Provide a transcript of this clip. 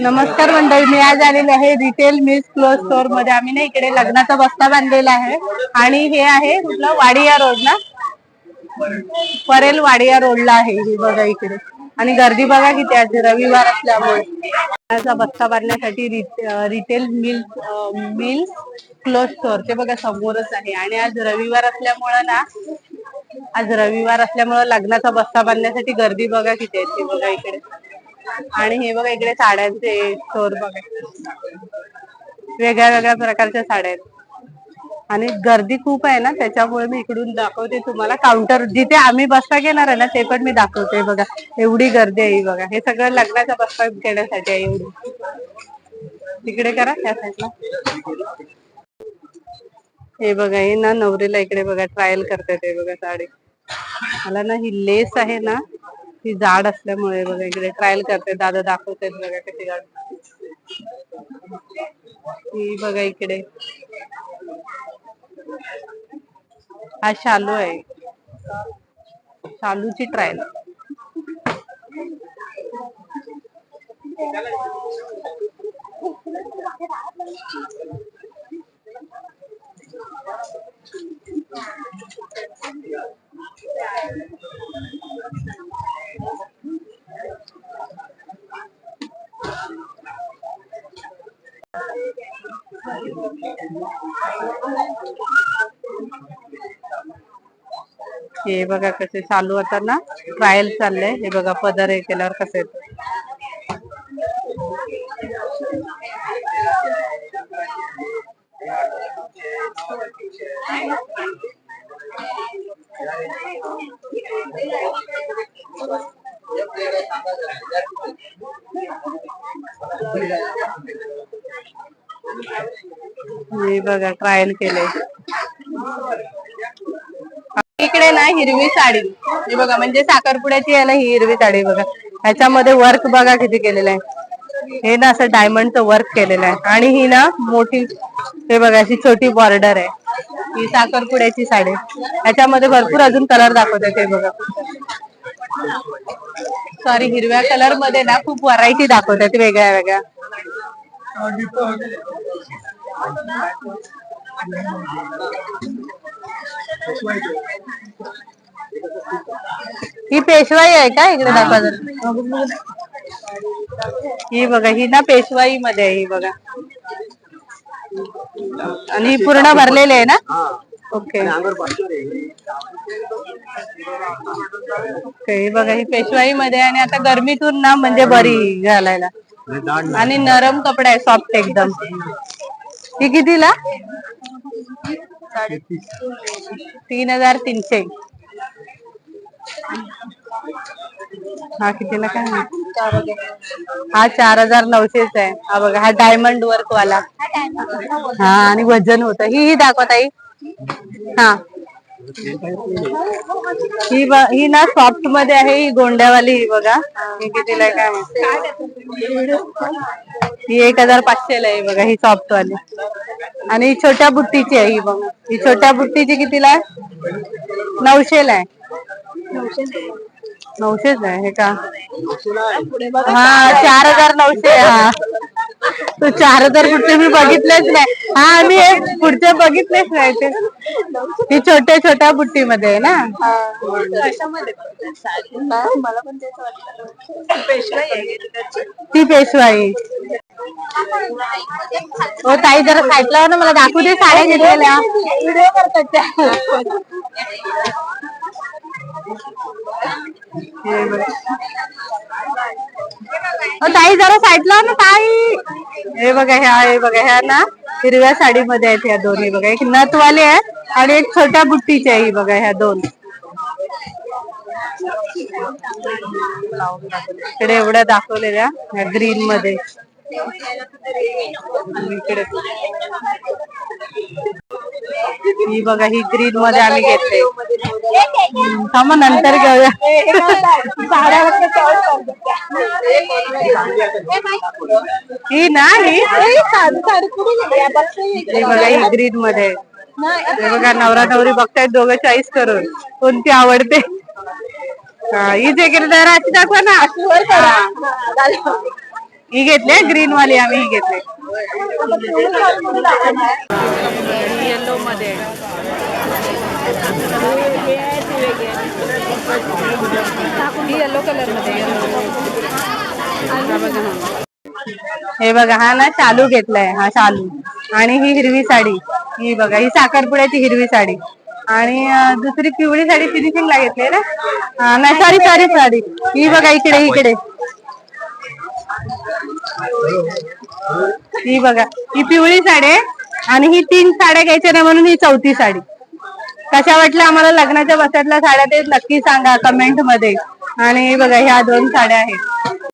नमस्कार मंडळी मी आज आलेले आहे रिटेल मिल्स क्लोथ स्टोरमध्ये. आम्ही ना इकडे लग्नाचा बस्ता बांधलेला आहे. आणि हे आहे कुठला? वाडिया रोड ना? परेल वाडिया रोडला आहे हे बघा इकडे. आणि गर्दी बघा किती आज रविवार असल्यामुळे. लग्नाचा बस्ता बांधण्यासाठी retail mill mills cloth store ते बघा समोरच आहे. आणि आज रविवार असल्यामुळे ना आज रविवार असल्यामुळे लग्नाचा बस्ता बांधण्यासाठी गर्दी बघा किती आहे बघा इकडे. आणि हे बघा इकडे साड्यांचे स्टोर बघा. वेगळ्या वेगळ्या प्रकारच्या साड्या आहेत. आणि गर्दी खूप आहे ना त्याच्यामुळे मी इकडून दाखवते तुम्हाला. काउंटर जिथे आम्ही बस्ता घेणार आहे ना ते पण मी दाखवते बघा. एवढी गर्दी आहे बघा. हे सगळं लग्नाचा बस्ता घेण्यासाठी आहे एवढी. तिकडे करा त्या साईडला हे बघा हे ना नवरीला इकडे बघा ट्रायल करते ते बघा साडी. मला ना ही लेस आहे ना ती जाड असल्यामुळे बघा इकडे ट्रायल करते. दादा दाखवतात बघा कशी जाड ही बघा इकडे. हा शालू आहे. शालूची ट्रायल हे कसे चालू आता ना. ट्रायल चाललंय. हे बघा पदर हे केल्यावर कसे इकडे ना हिरवी साडी. हे बघा म्हणजे साखरपुड्याची आहे ना ही हिरवी साडी बघा. ह्याच्यामध्ये वर्क बघा किती केलेलं आहे. हे ना असं डायमंडचं वर्क केलेलं आहे. आणि ही ना मोठी हे बघा अशी छोटी बॉर्डर आहे. ही साखरपुड्याची साडी. ह्याच्यामध्ये भरपूर अजून कलर दाखवतात हे बघा. सॉरी हिरव्या कलरमध्ये ना खूप व्हरायटी दाखवतात वेगळ्या वेगळ्या. ही पेशवाई आहे का इकडे दाखवा जरा. ही बघा ही ना पेशवाई मध्ये आहे ही बघा. आणि ही पूर्ण भरलेली आहे ना? ओके ओके ही बघा ही पेशवाई मध्ये आणि आता गरमीतून ना म्हणजे बरी घालायला. आणि नरम कपडा आहे सॉफ्ट एकदम. ही कितीला? तीन हजार तीनशे. हा कितीला काय हा चार हजार नऊशेच आहे. हा बघा हा डायमंड वर्क वाला. हा आणि वजन होत. ही ही दाखवत आई हा. ही ही ना सॉफ्टमध्ये आहे ही गोंड्यावाली ही बघा. ही कितीला आहे काय म्हणते ही एक हजार पाचशेला आहे बघा ही सॉफ्ट वाली. आणि ही छोट्या बुट्टीची आहे ही बघा. ही छोट्या बुट्टीची कितीला आहे? नऊशेला आहे. नऊशेच आहे हे का? हा चार हजार नऊशे हा. तू चार हजार पुढचे मी बघितलेच नाही. हा मी पुढचे बघितलेच नाही ते. ही छोट्या छोट्या बुट्टी मध्ये आहे ना? ती पेशवाई. हो ताई जरा साईडला हो ना मला दाखवू दे साड्या घेतलेल्या. व्हिडिओ करतात त्या हो ताई जरा साईडला हो ना ताई. हे बघा ह्या हे बघा ह्या ना हिरव्या साडीमध्ये आहेत ह्या दोन्ही बघा एक नथवाले आहे आणि एक छोट्या बुट्टीची आहे ही बघा ह्या दोन. इकडे एवढ्या दाखवलेल्या ह्या ग्रीन मध्ये. इकडे ही बघा ही ग्रीन मध्ये आम्ही घेतले. थांबा नंतर घेऊया. ही ना ही? बघा ही ग्रीन मध्ये. बघा नवरा नवरी बघतायत दोघं चॉईस करून. कोणती आवडते? हा, ही जे केली जरा अशी दाखवा ना. ही. घेतली ग्रीन वाली आम्ही ही घेतली. येलो मध्ये हे बघा हा ना शालू घेतलाय हा शालू आणि ही हिरवी साडी. ही बघा ही साखरपुड्याची हिरवी साडी. आणि दुसरी पिवळी साडी फिनिशिंगला घेतली ना? हा, नाही सॉरी सॉरी साडी ही बघा इकडे इकडे. ही बघा ही पिवळी साडी आणि ही तीन साड्या घ्यायच्या ना म्हणून ही चौथी साडी. कशा वाटल्या आम्हाला लग्नाच्या बसातल्या साड्या ते नक्की सांगा कमेंटमध्ये. आणि बघा ह्या दोन साड्या आहेत.